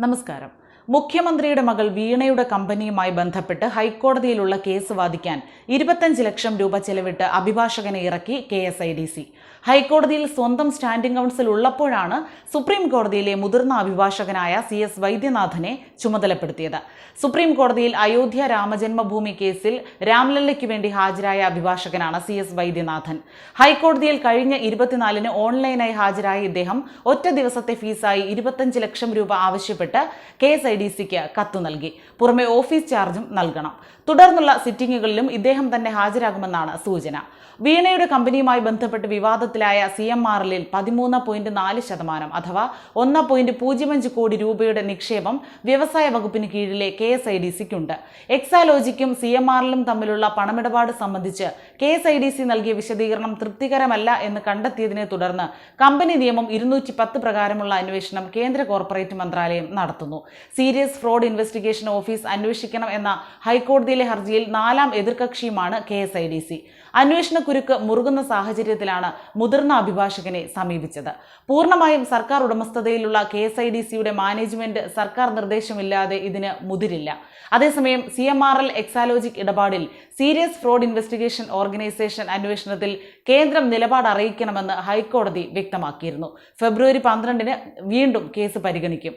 നമസ്കാരം മുഖ്യമന്ത്രിയുടെ മകൾ വീണയുടെ കമ്പനിയുമായി ബന്ധപ്പെട്ട് ഹൈക്കോടതിയിലുള്ള കേസ് വാദിക്കാൻ ഇരുപത്തഞ്ച് ലക്ഷം രൂപ ചെലവിട്ട് അഭിഭാഷകനെ ഇറക്കി K S I D C. ഹൈക്കോടതിയിൽ സ്വന്തം സ്റ്റാൻഡിംഗ് കൗൺസിൽ ഉള്ളപ്പോഴാണ് സുപ്രീം കോടതിയിലെ മുതിർന്ന അഭിഭാഷകനായ സി എസ് വൈദ്യനാഥനെ ചുമതലപ്പെടുത്തിയത്. സുപ്രീം കോടതിയിൽ അയോധ്യ രാമജന്മഭൂമി കേസിൽ രാംലല്ലയ്ക്ക് വേണ്ടി ഹാജരായ അഭിഭാഷകനാണ് സി എസ് വൈദ്യനാഥൻ. ഹൈക്കോടതിയിൽ കഴിഞ്ഞ ഇരുപത്തിനാലിന് ഓൺലൈനായി ഹാജരായ ഇദ്ദേഹം ഒറ്റ ദിവസത്തെ ഫീസായി ഇരുപത്തഞ്ച് ലക്ഷം രൂപ ആവശ്യപ്പെട്ട് കെ എസ് ഐ ഡി സിക്ക് കത്തു നൽകി. പുറമെ ഓഫീസ് ചാർജും നൽകണം. തുടർന്നുള്ള സിറ്റിംഗുകളിലും ഇദ്ദേഹം തന്നെ ഹാജരാകുമെന്നാണ് സൂചന. വീണയുടെ കമ്പനിയുമായി ബന്ധപ്പെട്ട് വിവാദത്തിലായ സി എം ആർ എല്ലിൽ പതിമൂന്ന് പോയിന്റ് നാല് ശതമാനം അഥവാ ഒന്ന് പോയിന്റ് പൂജ്യം അഞ്ച് കോടി രൂപയുടെ നിക്ഷേപം വ്യവസായ വകുപ്പിന് കീഴിലെ കെ എസ് ഐ ഡി സിക്കുണ്ട്. എക്സാലോജിക്കും സി എം ആർ എല്ലും തമ്മിലുള്ള പണമിടപാട് സംബന്ധിച്ച് K S I D C നൽകിയ വിശദീകരണം തൃപ്തികരമല്ല എന്ന് കണ്ടെത്തിയതിനെ തുടർന്ന് കമ്പനി നിയമം ഇരുന്നൂറ്റി പത്ത് പ്രകാരമുള്ള അന്വേഷണം കേന്ദ്ര കോർപ്പറേറ്റ് മന്ത്രാലയം നടത്തുന്നു. സീരിയസ് ഫ്രോഡ് ഇൻവെസ്റ്റിഗേഷൻ ഓഫീസ് അന്വേഷിക്കണം എന്ന ഹൈക്കോടതിയിലെ ഹർജിയിൽ നാലാം എതിർകക്ഷിയുമാണ് K S I D C. അന്വേഷണ കുരുക്ക് മുറുകുന്ന സാഹചര്യത്തിലാണ് മുതിർന്ന അഭിഭാഷകനെ സമീപിച്ചത്. പൂർണമായും സർക്കാർ ഉടമസ്ഥതയിലുള്ള കെ എസ് ഐ ഡി സിയുടെ മാനേജ്മെന്റ് സർക്കാർ നിർദ്ദേശമില്ലാതെ ഇതിന് മുതിരില്ല. അതേസമയം C M R L Exalogic ഇടപാടിൽ സീരിയസ് ഫ്രോഡ് ഇൻവെസ്റ്റിഗേഷൻ ഓർഗനൈസേഷൻ അന്വേഷണത്തിൽ കേന്ദ്രം നിലപാട് അറിയിക്കണമെന്ന് ഹൈക്കോടതി വ്യക്തമാക്കിയിരുന്നു. ഫെബ്രുവരി പന്ത്രണ്ടിന് വീണ്ടും കേസ് പരിഗണിക്കും.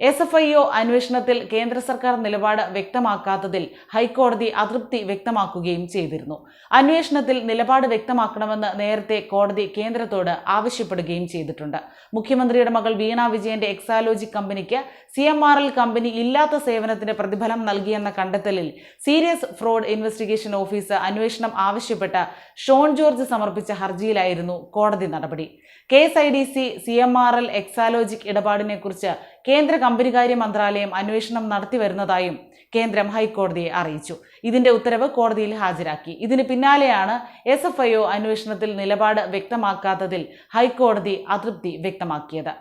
എസ് എഫ് ഐ ഒ അന്വേഷണത്തിൽ കേന്ദ്ര സർക്കാർ നിലപാട് വ്യക്തമാക്കാത്തതിൽ ഹൈക്കോടതി അതൃപ്തി വ്യക്തമാക്കുകയും ചെയ്തിരുന്നു. അന്വേഷണത്തിൽ നിലപാട് വ്യക്തമാക്കണമെന്ന് നേരത്തെ കോടതി കേന്ദ്രത്തോട് ആവശ്യപ്പെടുകയും ചെയ്തിട്ടുണ്ട്. മുഖ്യമന്ത്രിയുടെ മകൾ വീണ വിജയന്റെ എക്സാലോജി കമ്പനിക്ക് C M R L company ഇല്ലാത്ത സേവനത്തിന് പ്രതിഫലം നൽകിയെന്ന കണ്ടെത്തലിൽ സീരിയസ് ഫ്രോഡ് ഇൻവെസ്റ്റിഗേഷൻ ഓഫീസ് അന്വേഷണം ആവശ്യപ്പെട്ട ഷോൺ ജോർജ് സമർപ്പിച്ച ഹർജിയിലായിരുന്നു കോടതി നടപടി. K S I D C C M R L Exalogic ഇടപാടിനെക്കുറിച്ച് കേന്ദ്ര കമ്പനികാര്യ മന്ത്രാലയം അന്വേഷണം നടത്തി വരുന്നതായും കേന്ദ്രം ഹൈക്കോടതിയെ അറിയിച്ചു. ഇതിന്റെ ഉത്തരവ് കോടതിയിൽ ഹാജരാക്കി. ഇതിന് പിന്നാലെയാണ് എസ് എഫ് ഐ ഒ അന്വേഷണത്തിൽ നിലപാട് വ്യക്തമാക്കാത്തതിൽ ഹൈക്കോടതി അതൃപ്തി വ്യക്തമാക്കിയത്.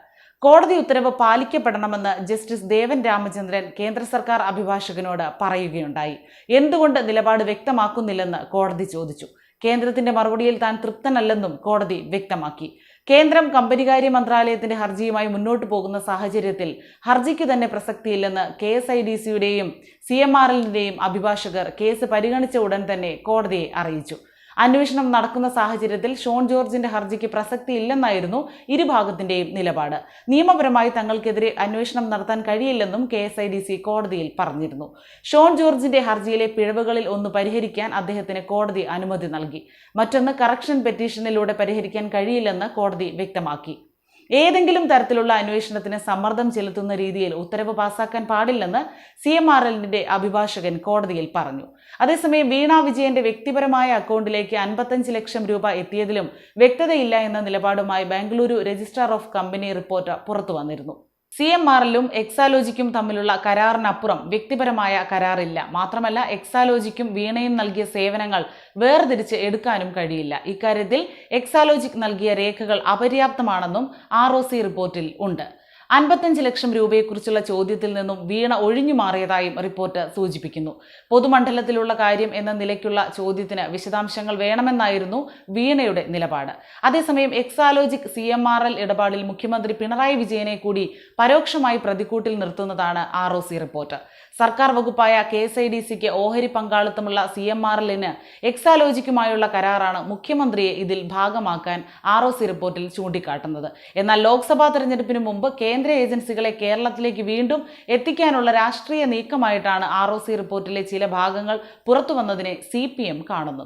കോടതി ഉത്തരവ് പാലിക്കപ്പെടണമെന്ന് ജസ്റ്റിസ് ദേവൻ രാമചന്ദ്രൻ കേന്ദ്ര സർക്കാർ അഭിഭാഷകനോട് പറയുകയുണ്ടായി. എന്തുകൊണ്ട് നിലപാട് വ്യക്തമാക്കുന്നില്ലെന്ന് കോടതി ചോദിച്ചു. കേന്ദ്രത്തിന്റെ മറുപടിയിൽ താൻ തൃപ്തനല്ലെന്നും കോടതി വ്യക്തമാക്കി. കേന്ദ്രം കമ്പനികാര്യ മന്ത്രാലയത്തിന്റെ ഹർജിയുമായി മുന്നോട്ട് പോകുന്ന സാഹചര്യത്തിൽ ഹർജിക്ക് തന്നെ പ്രസക്തിയില്ലെന്ന് കെ എസ് ഐ ഡി സിയുടെയും സി എം ആർ എല്ലിന്റെയും അഭിഭാഷകർ കേസ് പരിഗണിച്ച ഉടൻ തന്നെ കോടതിയെ അറിയിച്ചു. അന്വേഷണം നടക്കുന്ന സാഹചര്യത്തിൽ ഷോൺ ജോർജിന്റെ ഹർജിക്ക് പ്രസക്തി പ്രസക്തിയില്ലെന്നായിരുന്നു ഇരുഭാഗത്തിന്റെയും നിലപാട്. നിയമപരമായി തങ്ങൾക്കെതിരെ അന്വേഷണം നടത്താൻ കഴിയില്ലെന്നും K S I D C കോടതിയിൽ പറഞ്ഞിരുന്നു. ഷോൺ ജോർജിന്റെ ഹർജിയിലെ പിഴവുകളിൽ ഒന്ന് പരിഹരിക്കാൻ അദ്ദേഹത്തിന് കോടതി അനുമതി നൽകി. മറ്റൊന്ന് കറക്ഷൻ പെറ്റീഷനിലൂടെ പരിഹരിക്കാൻ കഴിയില്ലെന്ന് കോടതി വ്യക്തമാക്കി. ഏതെങ്കിലും തരത്തിലുള്ള അന്വേഷണത്തിന് സമ്മർദ്ദം ചെലുത്തുന്ന രീതിയിൽ ഉത്തരവ് പാസാക്കാൻ പാടില്ലെന്ന് സി എം ആർ എല്ലിന്റെ അഭിഭാഷകൻ കോടതിയിൽ പറഞ്ഞു. അതേസമയം വീണ വിജയന്റെ വ്യക്തിപരമായ അക്കൗണ്ടിലേക്ക് അൻപത്തഞ്ച് ലക്ഷം രൂപ എത്തിയതിലും വ്യക്തതയില്ല എന്ന നിലപാടുമായി Bengaluru registrar of company report പുറത്തു വന്നിരുന്നു. സി എം ആറിലും എക്സാലോജിക്കും തമ്മിലുള്ള കരാറിനപ്പുറം വ്യക്തിപരമായ കരാറില്ല. മാത്രമല്ല എക്സാലോജിക്കും വീണയും നൽകിയ സേവനങ്ങൾ വേർതിരിച്ച് എടുക്കാനും കഴിയില്ല. ഇക്കാര്യത്തിൽ എക്സാലോജിക് നൽകിയ രേഖകൾ അപര്യാപ്തമാണെന്നും ആർ റിപ്പോർട്ടിൽ ഉണ്ട്. അൻപത്തഞ്ച് ലക്ഷം രൂപയെക്കുറിച്ചുള്ള ചോദ്യത്തിൽ നിന്നും വീണ ഒഴിഞ്ഞു മാറിയതായും റിപ്പോർട്ട് സൂചിപ്പിക്കുന്നു. പൊതുമണ്ഡലത്തിലുള്ള കാര്യം എന്ന നിലയ്ക്കുള്ള ചോദ്യത്തിന് വിശദാംശങ്ങൾ വേണമെന്നായിരുന്നു വീണയുടെ നിലപാട്. അതേസമയം Exalogic C M R L ഇടപാടിൽ മുഖ്യമന്ത്രി പിണറായി വിജയനെ കൂടി പരോക്ഷമായി പ്രതിക്കൂട്ടിൽ നിർത്തുന്നതാണ് ആർ റിപ്പോർട്ട്. സർക്കാർ വകുപ്പായ കെ എസ് ഐ ഡി സിക്ക് ഓഹരി പങ്കാളിത്തമുള്ള സി എം ആർ എല്ലിന് എക്സാലോജിക്കുമായുള്ള കരാറാണ് മുഖ്യമന്ത്രിയെ ഇതിൽ ഭാഗമാക്കാൻ ആർ ഒ സി റിപ്പോർട്ടിൽ ചൂണ്ടിക്കാട്ടുന്നത്. എന്നാൽ ലോക്സഭാ തെരഞ്ഞെടുപ്പിന് മുമ്പ് കേന്ദ്ര ഏജൻസികളെ കേരളത്തിലേക്ക് വീണ്ടും എത്തിക്കാനുള്ള രാഷ്ട്രീയ നീക്കമായിട്ടാണ് ആർ റിപ്പോർട്ടിലെ ചില ഭാഗങ്ങൾ പുറത്തുവന്നതിനെ സി കാണുന്നത്.